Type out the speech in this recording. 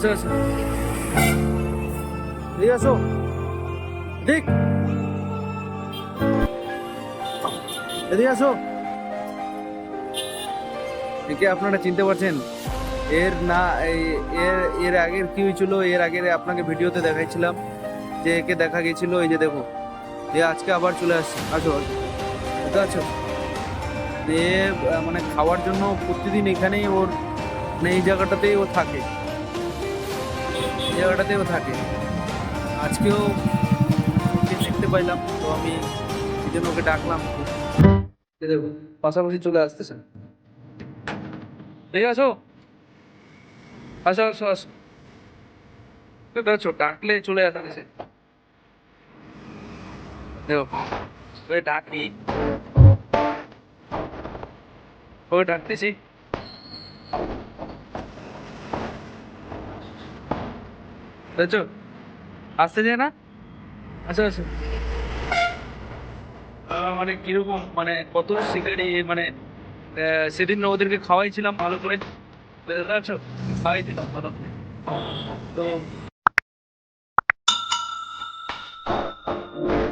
আসো আসো এদিকে আসো। এদিকে আসো। একে আপনারা চিনতে পারছেন, এর না এর এর আগের কি হয়েছিল, এর আগের আপনাকে ভিডিওতে দেখাইছিলাম, যে একে দেখা গেছিল এই যে দেখো, যে আজকে আবার চলে আসছে। আসো বুঝতে এ মানে খাওয়ার জন্য প্রতিদিন এখানেই ওর মানে এই জায়গাটাতেই ও থাকে। এই জায়গাটাতেই ও থাকে আজকেও ওকে দেখতে পাইলাম তো আমি এই জন্য ওকে ডাকলাম এই দেখো পাশাপাশি চলে আসতেছে ঠিক আছো আসো আসো আসো বুঝতে পারছ ডাকলে চলে আসতেছে দেখো ওই ডাকি ওই ডাকতেছি বুঝছ আসতে যায় না? আচ্ছা আচ্ছা। মানে কীরকম? মানে কত শিকারি মানে সেদিন ওদেরকে খাওয়াইছিলাম ভালো করে। খাওয়াই দিলাম ভালো তো